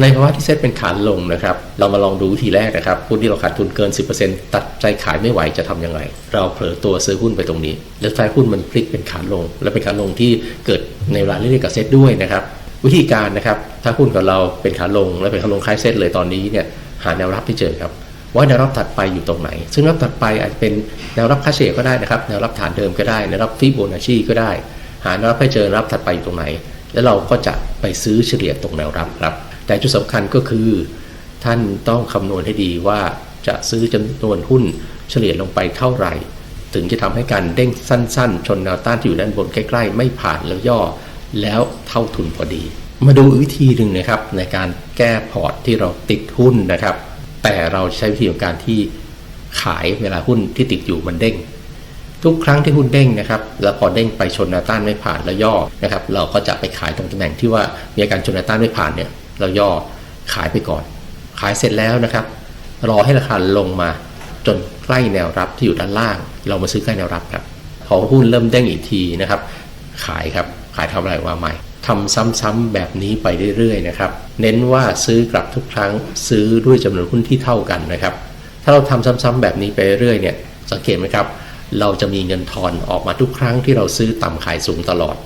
ในภาวะที่เซ็ตเป็นขาลงนะครับ เรามาลองดูวิธีแรกนะครับหุ้นที่เราขาดทุนเกิน 10%ตัดใจขายไม่ไหวจะทำยังไง เราเผลอตัวซื้อหุ้นไปตรงนี้ แล้วไฟหุ้นมันพลิกเป็นขาลง และเป็นขาลงที่เกิดในเวลาเรียกกับเซ็ตด้วยนะครับ วิธีการนะครับ ถ้าหุ้นกับเราเป็นขาลง และเป็นขาลงคล้ายเซ็ตเลยตอนนี้เนี่ยหาแนวรับที่เจอครับว่าแนวรับถัดไปอยู่ตรงไหน ซึ่งแนวรับถัดไปอาจจะเป็นแนวรับค่าเฉลี่ยก็ได้นะครับ แนวรับฐานเดิมก็ได้ แนวรับฟิโบนัชชีก็ได้ หาแนวรับให้เจอแนวรับถัดไปอยู่ตรงไหน แล้วเราก็จะไปซื้อเฉลี่ยตรงแนวรับครับ แต่จุดสำคัญก็คือ ท่านต้องคำนวณให้ดีว่าจะซื้อจำนวนหุ้นเฉลี่ยลงไปเท่าไหร่ ถึงจะทำให้การเด้งสั้น ๆ ชนแนวต้านที่อยู่ด้านบนใกล้ ๆ ไม่ผ่านแล้วย่อ แล้วเท่าทุนพอดี มาดูอีกวิธีหนึ่งนะครับ ในการแก้พอร์ตที่เราติดหุ้นนะครับ แต่เราใช้วิธีของการที่ขายเวลาหุ้นที่ติดอยู่มันเด้งทุกครั้งที่หุ้นเด้งนะครับ แล้วพอเด้งไปชนแนวต้านไม่ผ่านแล้วย่อนะครับ เราก็จะไปขายตรงตำแหน่งที่ว่ามีอาการชนแนวต้านไม่ผ่านเนี่ย เราย่อขายไปก่อน ขายเสร็จแล้วนะครับ รอให้ราคาลงมาจนใกล้แนวรับที่อยู่ด้านล่าง เรามาซื้อใกล้แนวรับครับพอหุ้นเริ่มเด้งอีกทีนะครับ ขายครับขายทำอะไรว่าใหม่ทำซ้ำๆแบบนี้ไปเรื่อยๆนะครับ เน้นว่าซื้อกลับทุกครั้งซื้อด้วยจำนวนหุ้นที่เท่ากันนะครับ ถ้าเราทำซ้ำๆแบบนี้ไปเรื่อยๆเนี่ยสังเกตไหมครับ เราจะมีเงินทอนออกมาทุกครั้งที่เราซื้อต่ำขายสูงตลอด